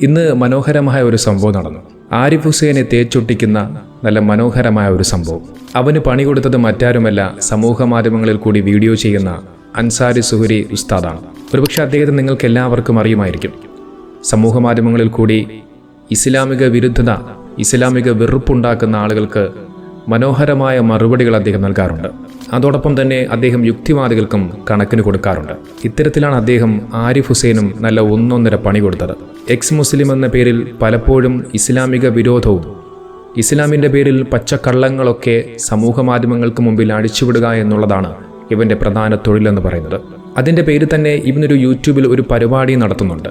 ഇന്ന് മനോഹരമായ ഒരു സംഭവം നടന്നു. ആരിഫ് ഹുസൈനെ തേച്ചൊട്ടിക്കുന്ന നല്ല മനോഹരമായ ഒരു സംഭവം. അവന് പണി കൊടുത്തത് മറ്റാരുമല്ല സമൂഹ മാധ്യമങ്ങളിൽ കൂടി വീഡിയോ ചെയ്യുന്ന അൻസാരി സുഹരി ഉസ്താദാണ്. ഒരുപക്ഷെ അദ്ദേഹത്തെ നിങ്ങൾക്ക് എല്ലാവർക്കും അറിയുമായിരിക്കും. സമൂഹ മാധ്യമങ്ങളിൽ കൂടി ഇസ്ലാമിക വിരുദ്ധത ഇസ്ലാമിക വെറുപ്പുണ്ടാക്കുന്ന ആളുകൾക്ക് മനോഹരമായ മറുപടികൾ അദ്ദേഹം നൽകാറുണ്ട്. അതോടൊപ്പം തന്നെ അദ്ദേഹം യുക്തിവാദികൾക്കും കണക്കിന് കൊടുക്കാറുണ്ട്. ഇത്തരത്തിലാണ് അദ്ദേഹം ആരിഫ് ഹുസൈനും നല്ല ഒന്നൊന്നര പണി കൊടുത്തത്. എക്സ് മുസ്ലിം എന്ന പേരിൽ പലപ്പോഴും ഇസ്ലാമിക വിരോധവും ഇസ്ലാമിന്റെ പേരിൽ പച്ചക്കള്ളങ്ങളൊക്കെ സമൂഹ മാധ്യമങ്ങൾക്ക് മുമ്പിൽ അടിച്ചുവിടുക എന്നുള്ളതാണ് ഇവന്റെ പ്രധാന തൊഴിലെന്ന് പറയുന്നത്. അതിന്റെ പേരിൽ തന്നെ ഇവനൊരു യൂട്യൂബിൽ ഒരു പരിപാടി നടത്തുന്നുണ്ട്.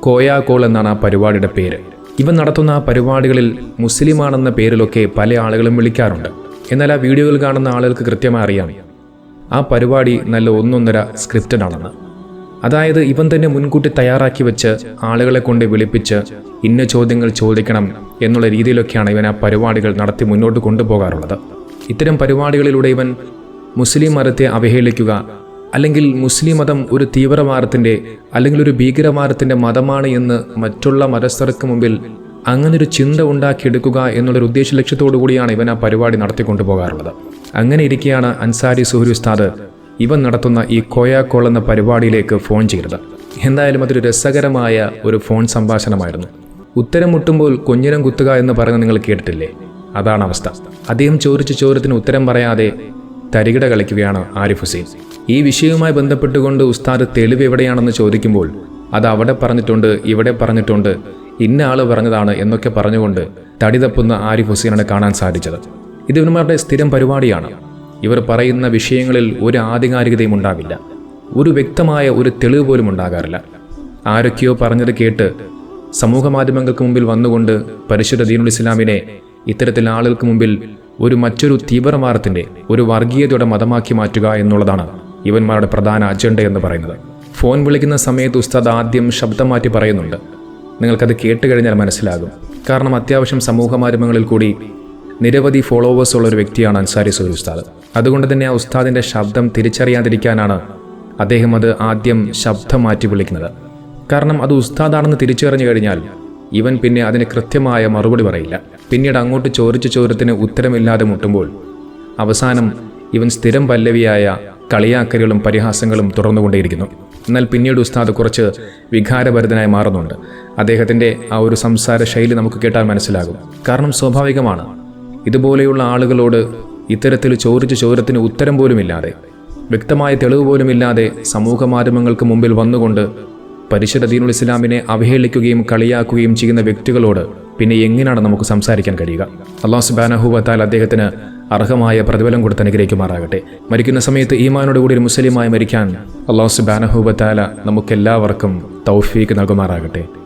കോയാ കോൾ എന്നാണ് ആ പരിപാടിയുടെ പേര്. ഇവൻ നടത്തുന്ന പരിപാടികളിൽ മുസ്ലിമാണെന്ന പേരിലൊക്കെ പല ആളുകളും വിളിക്കാറുണ്ട്. എന്നാൽ ആ വീഡിയോയിൽ കാണുന്ന ആളുകൾക്ക് കൃത്യമായി അറിയാം. ആ പരിപാടി നല്ല ഒന്നൊന്നര സ്ക്രിപ്റ്റഡ് ആണെന്ന്. അതായത് ഇവൻ തന്നെ മുൻകൂട്ടി തയ്യാറാക്കി വെച്ച് ആളുകളെ കൊണ്ട് വിളിപ്പിച്ച് ഇന്ന ചോദ്യങ്ങൾ ചോദിക്കണം എന്നുള്ള രീതിയിലൊക്കെയാണ് ഇവൻ ആ പരിപാടികൾ നടത്തി മുന്നോട്ട് കൊണ്ടുപോകാറുള്ളത്. ഇത്തരം പരിപാടികളിലൂടെ ഇവൻ മുസ്ലിം മതത്തെ അവഹേളിക്കുക അല്ലെങ്കിൽ മുസ്ലിം മതം ഒരു തീവ്രവാദത്തിന്റെ അല്ലെങ്കിൽ ഒരു ഭീകരവാദത്തിന്റെ മതമാണ് എന്ന് മറ്റുള്ള മതസ്ഥർക്ക് മുമ്പിൽ അങ്ങനൊരു ചിന്ത ഉണ്ടാക്കിയെടുക്കുക എന്നുള്ളൊരു ഉദ്ദേശ ലക്ഷ്യത്തോടു കൂടിയാണ് ഇവൻ ആ പരിപാടി നടത്തിക്കൊണ്ടു പോകാറുള്ളത്. അങ്ങനെ ഇരിക്കെയാണ് അൻസാരി സുഹരി ഉസ്താദ് ഇവൻ നടത്തുന്ന ഈ കോയാക്കോൾ എന്ന പരിപാടിയിലേക്ക് ഫോൺ ചെയ്തത്. എന്തായാലും അതൊരു രസകരമായ ഒരു ഫോൺ സംഭാഷണമായിരുന്നു. ഉത്തരം മുട്ടുമ്പോൾ കുഞ്ഞിനം കുത്തുക എന്ന് പറയുന്നത് നിങ്ങൾ കേട്ടിട്ടില്ലേ? അതാണ് അവസ്ഥ. അദ്ദേഹം ചോദിച്ച ചോദ്യത്തിന് ഉത്തരം പറയാതെ തരികിട കളിക്കുകയാണ് ആരിഫ് ഹുസൈൻ. ഈ വിഷയവുമായി ബന്ധപ്പെട്ടുകൊണ്ട് ഉസ്താദ് തെളിവ് എവിടെയാണെന്ന് ചോദിക്കുമ്പോൾ അത് അവിടെ പറഞ്ഞിട്ടുണ്ട് ഇവിടെ പറഞ്ഞിട്ടുണ്ട് ഇന്ന ആൾ പറഞ്ഞതാണ് എന്നൊക്കെ പറഞ്ഞുകൊണ്ട് തടി തപ്പുന്ന ആരിഫ് ഹുസൈനാണ് കാണാൻ സാധിച്ചത്. ഇത് ഇവന്മാരുടെ സ്ഥിരം പരിപാടിയാണ്. ഇവർ പറയുന്ന വിഷയങ്ങളിൽ ഒരു ആധികാരികതയും ഉണ്ടാവില്ല. ഒരു വ്യക്തമായ ഒരു തെളിവ് പോലും ഉണ്ടാകാറില്ല. ആരൊക്കെയോ പറഞ്ഞത് കേട്ട് സമൂഹ മാധ്യമങ്ങൾക്ക് മുമ്പിൽ വന്നുകൊണ്ട് പരിശുദ്ധ ദീനുൽ ഇസ്ലാമിനെ ഇത്തരത്തിൽ ആളുകൾക്ക് മുമ്പിൽ ഒരു മറ്റൊരു തീവ്രവാദത്തിന്റെ ഒരു വർഗീയതയുടെ മതമാക്കി മാറ്റുക എന്നുള്ളതാണ് ഇവന്മാരുടെ പ്രധാന അജണ്ട എന്ന് പറയുന്നത്. ഫോൺ വിളിക്കുന്ന സമയത്ത് ഉസ്താദ് ആദ്യം ശബ്ദം മാറ്റി പറയുന്നുണ്ട്. നിങ്ങൾക്കത് കേട്ട് കഴിഞ്ഞാൽ മനസ്സിലാകും. കാരണം അത്യാവശ്യം സമൂഹ മാധ്യമങ്ങളിൽ കൂടി നിരവധി ഫോളോവേഴ്സ് ഉള്ള ഒരു വ്യക്തിയാണ് അൻസാരി സൂരി ഉസ്താദ്. അതുകൊണ്ട് തന്നെ ആ ഉസ്താദിന്റെ ശബ്ദം തിരിച്ചറിയാതിരിക്കാനാണ് അദ്ദേഹം അത് ആദ്യം ശബ്ദം മാറ്റി വിളിക്കുന്നത്. കാരണം അത് ഉസ്താദാണെന്ന് തിരിച്ചറിഞ്ഞു കഴിഞ്ഞാൽ ഇവൻ പിന്നെ അതിന് കൃത്യമായ മറുപടി പറയില്ല. പിന്നീട് അങ്ങോട്ട് ചോദിച്ച ചോദ്യത്തിന് ഉത്തരമില്ലാതെ മുട്ടുമ്പോൾ അവസാനം ഇവൻ സ്ഥിരം പല്ലവിയായ കളിയാക്കലുകളും പരിഹാസങ്ങളും തുറന്നുകൊണ്ടേയിരിക്കുന്നു. എന്നാൽ പിന്നീട് ഉസ്താദ് കുറച്ച് വികാരഭരിതനായി മാറുന്നുണ്ട്. അദ്ദേഹത്തിന്റെ ആ ഒരു സംസാര ശൈലി നമുക്ക് കേട്ടാൽ മനസ്സിലാകും. കാരണം സ്വാഭാവികമാണ് ഇതുപോലെയുള്ള ആളുകളോട് ഇത്തരത്തിൽ ചോദിച്ച ചോദ്യത്തിന് ഉത്തരം പോലുമില്ലാതെ വ്യക്തമായ തെളിവ് പോലുമില്ലാതെ സമൂഹ മാധ്യമങ്ങൾക്ക് മുമ്പിൽ വന്നുകൊണ്ട് പരിശുദ്ധ ദീനുൽ ഇസ്ലാമിനെ അവഹേളിക്കുകയും കളിയാക്കുകയും ചെയ്യുന്ന വ്യക്തികളോട് പിന്നെ എങ്ങനെയാണ് നമുക്ക് സംസാരിക്കാൻ കഴിയുക? അള്ളാഹു സുബാനഹുബത്താൽ അദ്ദേഹത്തിന് അർഹമായ പ്രതിഫലം കൊടുത്ത് അനുഗ്രഹിക്കുമാറാകട്ടെ. മരിക്കുന്ന സമയത്ത് ഈമാനോട് കൂടി ഒരു മുസ്ലിമായി മരിക്കാൻ അള്ളാഹു സുബാനഹുബത്താല നമുക്കെല്ലാവർക്കും തൗഫീക്ക് നൽകുമാറാകട്ടെ.